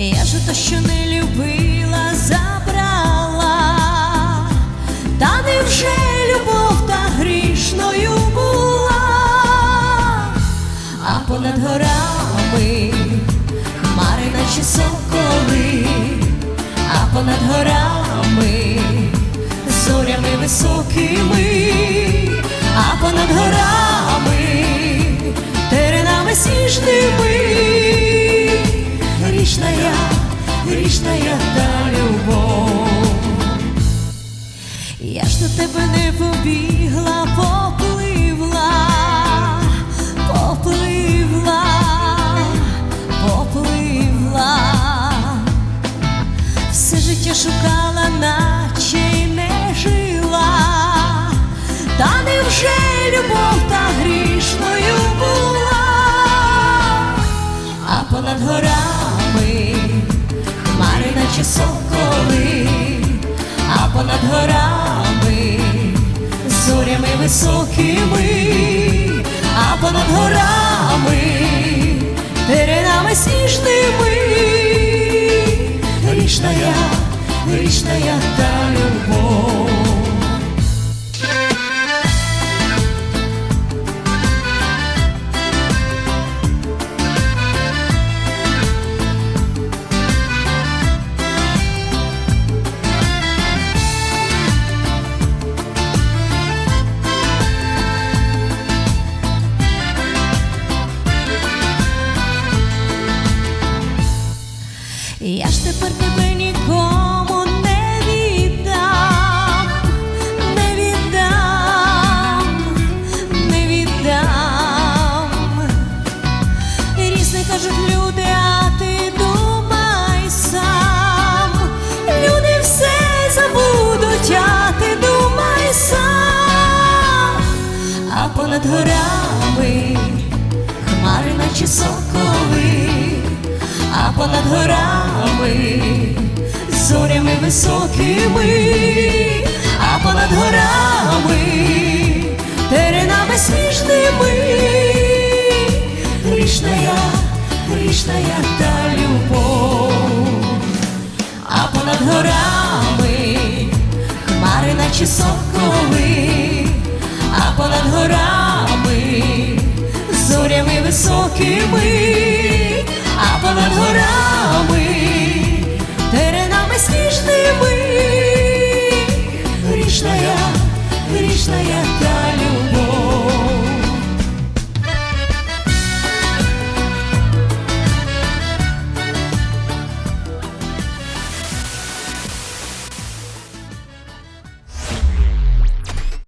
Я ж то, що не любила, забрала, та невже любов та грішною була, а понад горами хмари, наче соколи, а понад горами зорями високими, я та любов. Я ж до тебе не побігла, попливла, попливла, попливла. Все життя шукала, понад горами зорями високими, а понад горами теренами сніжними. Грішна я, грішна я та любов. Понад горами хмари, наче соколи, а понад горами зорями високими, а понад горами теренами сніжними. Грішна я, грішна я та любов, а понад горами хмари, наче соколи, понад горами зорями високими, а понад горами теренами сніжними. Грішна я, грішна я